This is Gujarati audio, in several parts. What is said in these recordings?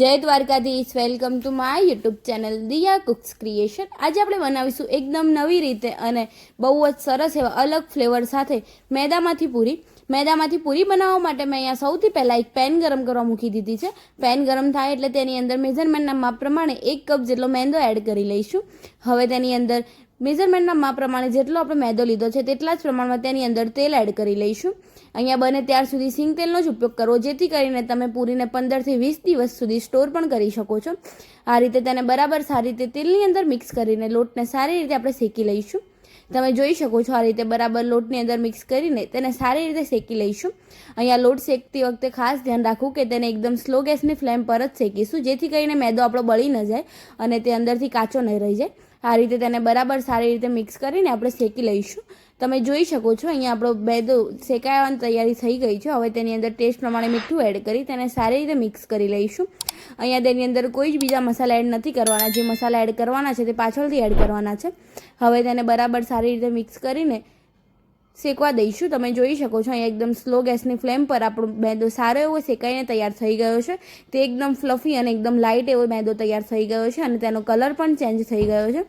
જય Dwarkadhish. Welcome to my YouTube channel Diya cooks creation આજે આપણે બનાવીશું એકદમ નવી રીતે અને બહુ જ સરસ એવા અલગ ફ્લેવર સાથે મેદામાંથી પૂરી. મેદામાંથી પૂરી બનાવવા માટે મેં અહીંયા સૌથી પહેલાં એક પેન ગરમ કરવા મૂકી દીધી છે. પેન ગરમ થાય એટલે તેની અંદર મેઝરમેન્ટના માપ પ્રમાણે એક કપ જેટલો મેંદો એડ કરી લઈશું. હવે તેની અંદર મેઝરમેન્ટના માપ પ્રમાણે જેટલો આપણે મેદો લીધો છે તેટલા જ પ્રમાણમાં તેની અંદર તેલ એડ કરી લઈશું. અહીંયા બને ત્યાર સુધી સિંગ તેલનો જ ઉપયોગ કરવો જેથી કરીને તમે પૂરીને પંદરથી વીસ દિવસ સુધી સ્ટોર પણ કરી શકો છો. આ રીતે તેને બરાબર સારી રીતે તેલની અંદર મિક્સ કરીને લોટને સારી રીતે આપણે શેકી લઈશું. તમે જોઈ શકો છો આ રીતે બરાબર લોટની અંદર મિક્સ કરીને તેને સારી રીતે શેકી લઈશું. અહીંયા લોટ શેકતી વખતે ખાસ ધ્યાન રાખવું કે તેને એકદમ સ્લો ગેસની ફ્લેમ પર જ શેકીશું, જેથી કરીને મેદો આપણો બળી ન જાય અને તે અંદરથી કાચો નહીં રહી જાય. આ રીતે તેને બરાબર સારી રીતે મિક્સ કરીને આપણે શેકી લઈશું. તમે જોઈ શકો છો, અહીંયા આપણો બેદો શેકાવાની તૈયારી થઈ ગઈ છે. હવે તેની અંદર ટેસ્ટ પ્રમાણે મીઠું એડ કરી તેને સારી રીતે મિક્સ કરી લઈશું. અહીંયા તેની અંદર કોઈ જ બીજા મસાલા એડ નથી કરવાના. જે મસાલા એડ કરવાના છે તે પાછળથી એડ કરવાના છે. હવે તેને બરાબર સારી રીતે મિક્સ કરીને શેકવા દઈશું. તમે જોઈ શકો છો, અહીંયા એકદમ સ્લો ગેસની ફ્લેમ પર આપણો મેદો સારો એવો શેકાઈને તૈયાર થઈ ગયો છે. તે એકદમ ફ્લફી અને એકદમ લાઇટ એવો મેદો તૈયાર થઈ ગયો છે અને તેનો કલર પણ ચેન્જ થઈ ગયો છે.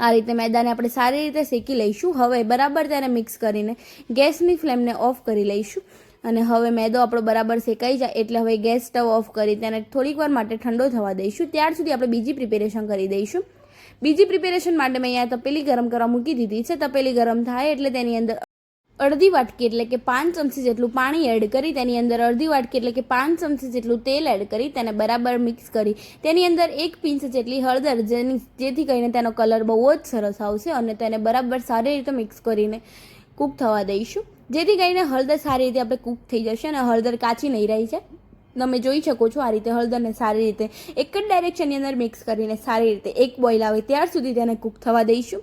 આ રીતે મેદાને આપણે સારી રીતે શેકી લઈશું. હવે બરાબર તેને મિક્સ કરીને ગેસની ફ્લેમને ઓફ કરી લઈશું. અને હવે મેદો આપણો બરાબર શેકાઈ જાય એટલે હવે ગેસ સ્ટવ ઓફ કરી તેને થોડીક વાર માટે ઠંડો થવા દઈશું. ત્યાર સુધી આપણે બીજી પ્રિપેરેશન કરી દઈશું. બીજી પ્રિપેરેશન માટે મેં અહીંયા તપેલી ગરમ કરવા મૂકી દીધી છે. તપેલી ગરમ થાય એટલે તેની અંદર અડધી વાટકી એટલે કે પાંચ ચમચી જેટલું પાણી એડ કરી, તેની અંદર અડધી વાટકી એટલે કે પાંચ ચમચી જેટલું તેલ એડ કરી, તેને બરાબર મિક્સ કરી. તેની અંદર એક પિંચ જેટલી હળદર, જેની, જેથી કરીને તેનો કલર બહુ જ સરસ આવશે અને તેને બરાબર સારી રીતે મિક્સ કરીને કૂક થવા દઈશું. જેથી કરીને હળદર સારી રીતે આપણે કૂક થઈ જશે અને હળદર કાચી નહીં રહી છે તમે જોઈ શકો છો આ રીતે હળદરને સારી રીતે એક જ ડાયરેક્શનની અંદર મિક્સ કરીને સારી રીતે એક બોઇલ આવે ત્યાર સુધી તેને કૂક થવા દઈશું.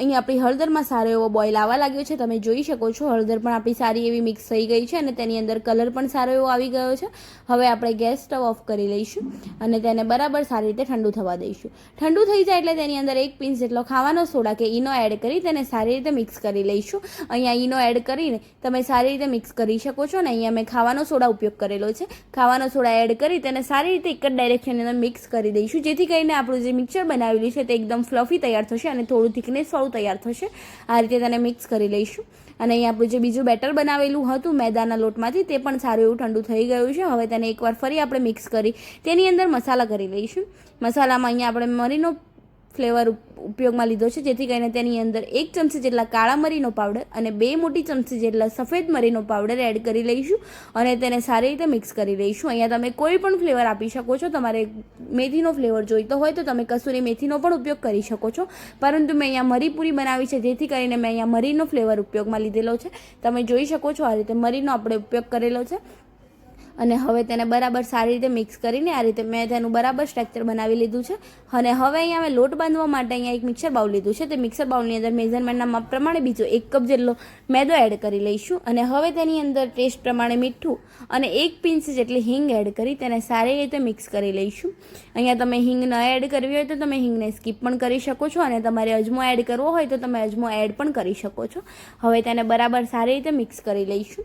અહીં આપણી હળદરમાં સારો એવો બોઇલ આવવા લાગ્યો છે. તમે જોઈ શકો છો, હળદર પણ આપણી સારી એવી મિક્સ થઈ ગઈ છે અને તેની અંદર કલર પણ સારો એવો આવી ગયો છે. હવે આપણે ગેસ સ્ટવ ઓફ કરી લઈશું અને તેને બરાબર સારી રીતે ઠંડુ થવા દઈશું. ઠંડુ થઈ જાય એટલે તેની અંદર એક પિંચ જેટલો ખાવાનો સોડા કે ઈનો એડ કરી તેને સારી રીતે મિક્સ કરી લઈશું. અહીંયા ઈનો એડ કરીને તમે સારી રીતે મિક્સ કરી શકો છો ને અહીંયા મેં ખાવાનો સોડા ઉપયોગ કરેલો છે. ખાવાનો સોડા એડ કરી તેને સારી રીતે એક જ ડાયરેક્શનની અંદર મિક્સ કરી દઈશું. જેથી કરીને આપણું જે મિક્સર બનાવેલું છે તે એકદમ ફ્લફી તૈયાર થશે અને થોડું થિકનેસવાળું તૈયાર થશે. આ રીતે તેને મિક્સ કરી લઈશું. અને અહીં આપણું જે બીજું બેટર બનાવેલું હતું મેદાના લોટમાંથી તે પણ સારું એવું ઠંડુ થઈ ગયું છે. હવે તેને એકવાર ફરી આપણે મિક્સ કરી તેની અંદર મસાલા કરી લઈશું. મસાલામાં અહીંયા આપણે મરીનો ફ્લેવર ઉપયોગમાં લીધો છે. જેથી કરીને તેની અંદર એક ચમચી જેટલા કાળા મરીનો પાવડર અને બે મોટી ચમચી જેટલા સફેદ મરીનો પાવડર એડ કરી લઈશું અને તેને સારી રીતે મિક્સ કરી લઈશું. અહીંયા તમે કોઈ પણ ફ્લેવર આપી શકો છો. તમારે મેથીનો ફ્લેવર જોઈતો હોય તો તમે કસૂરી મેથીનો પણ ઉપયોગ કરી શકો છો. પરંતુ મેં અહીંયા મરી પૂરી બનાવી છે. જેથી કરીને મેં અહીંયા મરીનો ફ્લેવર ઉપયોગમાં લીધેલો છે. તમે જોઈ શકો છો આ રીતે મરીનો આપણે ઉપયોગ કરેલો છે. અને હવે તેને બરાબર સારી રીતે મિક્સ કરીને આ રીતે મેં તેનું બરાબર સ્ટ્રક્ચર બનાવી લીધું છે. અને હવે અહીંયા મેં લોટ બાંધવા માટે અહીંયા એક મિક્સર બાઉલ લીધું છે. તે મિક્સર બાઉલની અંદર મેઝરમેન્ટના માપ પ્રમાણે બીજો એક કપ જેટલો મેદો એડ કરી લઈશું. અને હવે તેની અંદર ટેસ્ટ પ્રમાણે મીઠું અને એક પિંચ જેટલી હિંગ એડ કરી તેને સારી રીતે મિક્સ કરી લઈશું. અહીંયા તમે હિંગ ન એડ કરવી હોય તો તમે હિંગને સ્કીપ પણ કરી શકો છો. અને તમારે અજમો એડ કરવો હોય તો તમે અજમો એડ પણ કરી શકો છો. હવે તેને બરાબર સારી રીતે મિક્સ કરી લઈશું.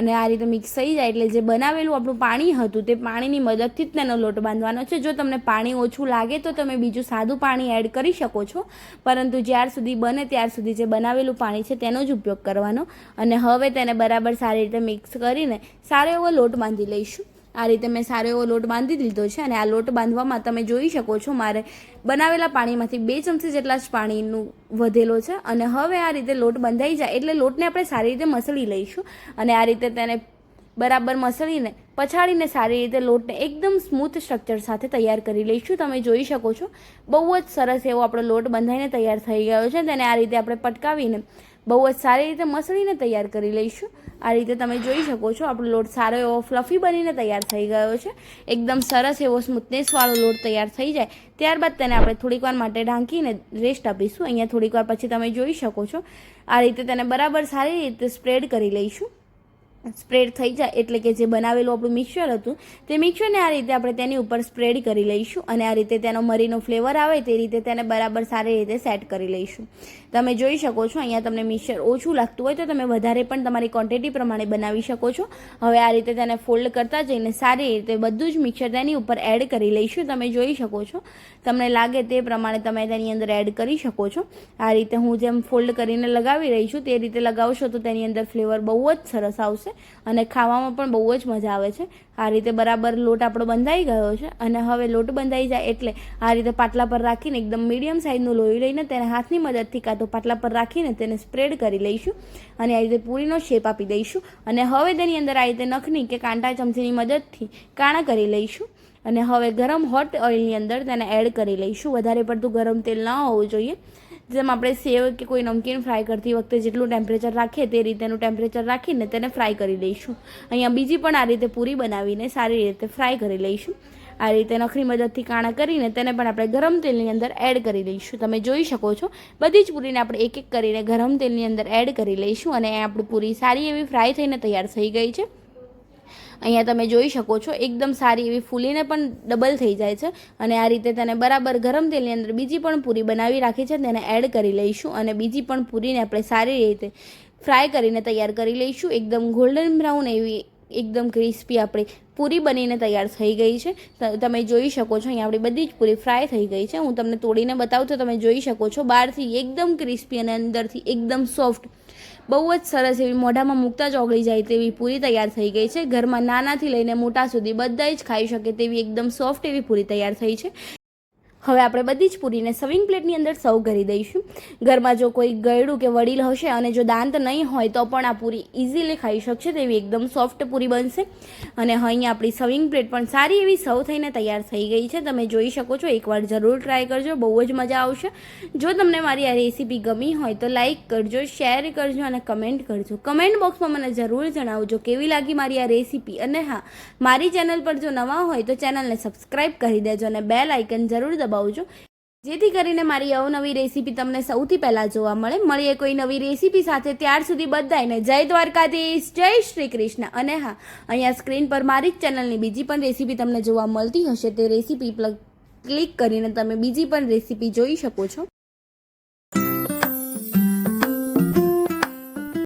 અને આ રીતે મિક્સ થઈ જાય એટલે જે બનાવેલું આપણું પાણી હતું, તે પાણીની મદદથી જ તેનો લોટ બાંધવાનો છે. જો તમને પાણી ઓછું લાગે તો તમે બીજું સાદું પાણી એડ કરી શકો છો. પરંતુ જ્યાર સુધી બને ત્યાર સુધી જે બનાવેલું પાણી છે તેનો જ ઉપયોગ કરવાનો. અને હવે તેને બરાબર સારી રીતે મિક્સ કરીને સારો એવો લોટ બાંધી લઈશું. આ રીતે મેં સારો એવો લોટ બાંધી દીધો છે અને આ લોટ બાંધવામાં તમે જોઈ શકો છો મારે બનાવેલા પાણીમાંથી બે ચમચી જેટલા જ પાણીનું વધેલો છે. અને હવે આ રીતે લોટ બંધાઈ જાય એટલે લોટને આપણે સારી રીતે મસળી લઈશું. અને આ રીતે તેને બરાબર મસળીને પછાડીને સારી રીતે લોટને એકદમ સ્મૂથ સ્ટ્રક્ચર સાથે તૈયાર કરી લઈશું. તમે જોઈ શકો છો, બહુ જ સરસ એવો આપણો લોટ બંધાઈને તૈયાર થઈ ગયો છે તેને આ રીતે આપણે પટકાવીને બહુ જ સારી રીતે મસળીને તૈયાર કરી લઈશું. આ રીતે તમે જોઈ શકો છો, આપણો લોટ સારો એવો ફ્લફી બનીને તૈયાર થઈ ગયો છે. એકદમ સરસ એવો સ્મૂથનેસવાળો લોટ તૈયાર થઈ જાય. ત્યારબાદ તેને આપણે થોડીક વાર માટે ઢાંકીને રેસ્ટ આપીશું. અહીંયા થોડીક વાર પછી તમે જોઈ શકો છો, આ રીતે તેને બરાબર સારી રીતે સ્પ્રેડ કરી લઈશું. સ્પ્રેડ થઈ જાય એટલે કે જે બનાવેલું આપણું મિક્સર હતું, તે મિક્સરને આ રીતે આપણે તેની ઉપર સ્પ્રેડ કરી લઈશું અને આ રીતે તેનો મરીનો ફ્લેવર આવે તે રીતે તેને બરાબર સારી રીતે સેટ કરી લઈશું. તમે જોઈ શકો છો, અહીંયા તમને મિક્સર ઓછું લાગતું હોય તો તમે વધારે પણ તમારી ક્વોન્ટિટી પ્રમાણે બનાવી શકો છો. હવે આ રીતે તેને ફોલ્ડ કરતા જઈને સારી રીતે બધું જ મિક્સર તેની ઉપર એડ કરી લઈશું. તમે જોઈ શકો છો, તમને લાગે તે પ્રમાણે તમે તેની અંદર એડ કરી શકો છો. આ રીતે હું જેમ ફોલ્ડ કરીને લગાવી રહી છું, તે રીતે લગાવશો તો તેની અંદર ફ્લેવર બહુ જ સરસ આવશે. અને ખાવામાં પણ બહુ જ મજા આવે છે. આ રીતે બરાબર લોટ આપણો બંધાઈ ગયો છે અને હવે લોટ બંધાઈ જાય એટલે આ રીતે પાટલા પર રાખીને એકદમ મીડિયમ સાઇઝનું લોહી લઈને તેને હાથની મદદથી કાં તો પાટલા પર રાખીને તેને સ્પ્રેડ કરી લઈશું અને આ રીતે પૂરીનો શેપ આપી દઈશું અને હવે તેની અંદર આ રીતે નખની કે કાંટા ચમચીની મદદથી કાણા કરી લઈશું અને હવે ગરમ હોટ ઓઇલની અંદર તેને એડ કરી લઈશું. વધારે પડતું ગરમ તેલ ન હોવું જોઈએ. જેમ આપણે સેવ કે કોઈ નમકીન ફ્રાય કરતી વખતે જેટલું ટેમ્પરેચર રાખીએ તે રીતેનું ટેમ્પરેચર રાખીને તેને ફ્રાય કરી લઈશું. અહીંયા બીજી પણ આ રીતે પૂરી બનાવીને સારી રીતે ફ્રાય કરી લઈશું. આ રીતે નખની મદદથી કાણા કરીને તેને પણ આપણે ગરમ તેલની અંદર એડ કરી લઈશું. તમે જોઈ શકો છો, બધી જ પૂરીને આપણે એક એક કરીને ગરમ તેલની અંદર એડ કરી લઈશું અને આપણી પૂરી સારી એવી ફ્રાય થઈને તૈયાર થઈ ગઈ છે. અહીંયા તમે જોઈ શકો છો, એકદમ સારી એવી ફૂલીને પણ ડબલ થઈ જાય છે. અને આ રીતે તેને બરાબર ગરમ તેલની અંદર બીજી પણ પૂરી બનાવી રાખી છે, તેને એડ કરી લઈશું અને બીજી પણ પૂરીને આપણે સારી રીતે ફ્રાય કરીને તૈયાર કરી લઈશું. એકદમ ગોલ્ડન બ્રાઉન એવી એકદમ ક્રિસ્પી આપણી પૂરી બનીને તૈયાર થઈ ગઈ છે. તમે જોઈ શકો છો, અહીંયા આપણી બધી જ પૂરી ફ્રાય થઈ ગઈ છે. હું તમને તોડીને બતાવું તો તમે જોઈ શકો છો, બહારથી એકદમ ક્રિસ્પી અને અંદરથી એકદમ સોફ્ટ. બહુ જ સરસ એવી મોઢામાં મૂકતા જ ઓગળી જાય તેવી પૂરી તૈયાર થઈ ગઈ છે. ઘરમાં નાનાથી લઈને મોટા સુધી બધા જ ખાઈ શકે તેવી એકદમ સોફ્ટ એવી પૂરી તૈયાર થઈ છે. હવે આપણે બધી જ પૂરીને સર્વિંગ પ્લેટની અંદર સર્વ કરી દઈશું. ઘરમાં જો કોઈ ગયડું કે વડીલ હશે અને જો દાંત નહીં હોય તો પણ આ પૂરી ઇઝીલી ખાઈ શકશે તેવી એકદમ સોફ્ટ પૂરી બનશે. અને અહીંયા આપણી સર્વિંગ પ્લેટ પણ સારી એવી સર્વ થઈને તૈયાર થઈ ગઈ છે. તમે જોઈ શકો છો, એકવાર જરૂર ટ્રાય કરજો, બહુ જ મજા આવશે. જો તમને મારી આ રેસીપી ગમી હોય તો લાઇક કરજો શેર કરજો અને કમેન્ટ કરજો. કમેન્ટ બોક્સમાં મને જરૂર જણાવજો કેવી લાગી મારી આ રેસીપી અને હા, મારી ચેનલ પર જો નવા હોય તો ચેનલને સબસ્ક્રાઈબ કરી દેજો અને બેલ આઇકન જરૂર દબાવજો જેથી કરીને મારી અવનવી રેસીપી તમને સૌથી પહેલાં જોવા મળે. મળીએ કોઈ નવી રેસીપી સાથે. ત્યાર સુધી બધાને જય દ્વારકાધીશ, જય શ્રી કૃષ્ણ. અને હા, અહીંયા સ્ક્રીન પર મારી જ ચેનલની બીજી પણ રેસીપી તમને જોવા મળતી હશે. તે રેસીપી ક્લિક કરીને તમે બીજી પણ રેસીપી જોઈ શકો છો.